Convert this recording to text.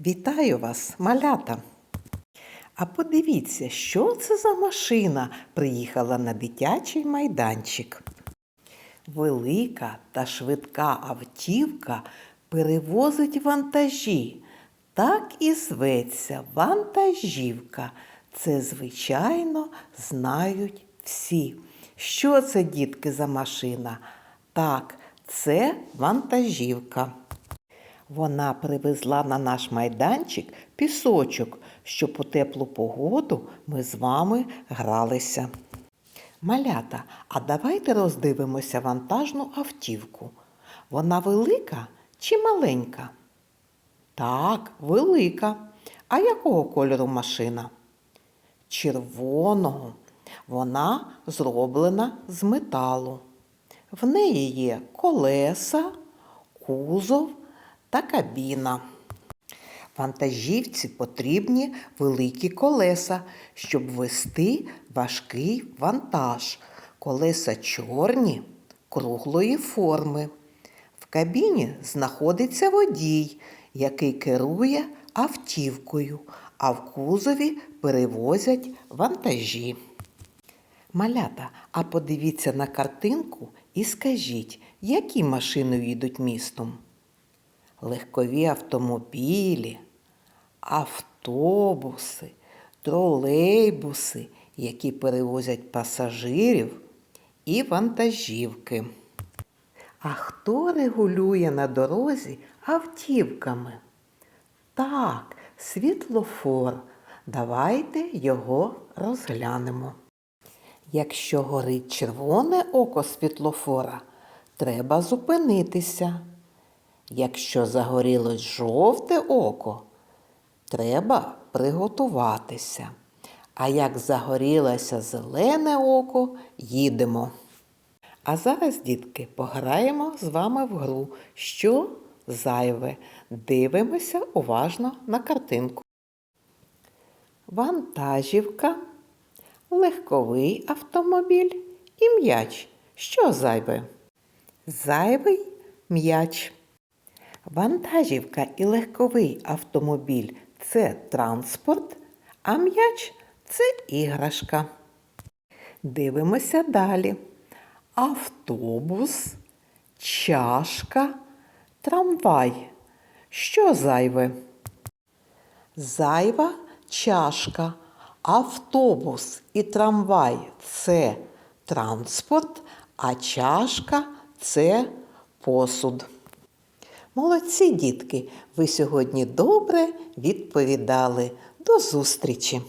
Вітаю вас, малята! А подивіться, що це за машина приїхала на дитячий майданчик. Велика та швидка автівка перевозить вантажі. Так і зветься вантажівка. Це, звичайно, знають всі. Що це, дітки, за машина? Так, це вантажівка. Вона привезла на наш майданчик пісочок, щоб у теплу погоду ми з вами гралися. Малята, а давайте роздивимося вантажну автівку. Вона велика чи маленька? Так, велика. А якого кольору машина? Червоного. Вона зроблена з металу. В неї є колеса, кузов та кабіна. Вантажівці потрібні великі колеса, щоб вести важкий вантаж. Колеса чорні, круглої форми. В кабіні знаходиться водій, який керує автівкою, а в кузові перевозять вантажі. Малята, а подивіться на картинку і скажіть, які машини їдуть містом? Легкові автомобілі, автобуси, тролейбуси, які перевозять пасажирів і вантажівки. А хто регулює на дорозі автівками? Так, світлофор. Давайте його розглянемо. Якщо горить червоне око світлофора, треба зупинитися. Якщо загорілось жовте око, треба приготуватися. А як загорілося зелене око, їдемо. А зараз, дітки, пограємо з вами в гру, що зайве. Дивимося уважно на картинку. Вантажівка, легковий автомобіль і м'яч. Що зайве? Зайвий м'яч. Вантажівка і легковий автомобіль це транспорт, а м'яч це іграшка. Дивимося далі. Автобус, чашка, трамвай. Що зайве? Зайва чашка, автобус і трамвай це транспорт, а чашка це посуд. Молодці, дітки, ви сьогодні добре відповідали. До зустрічі!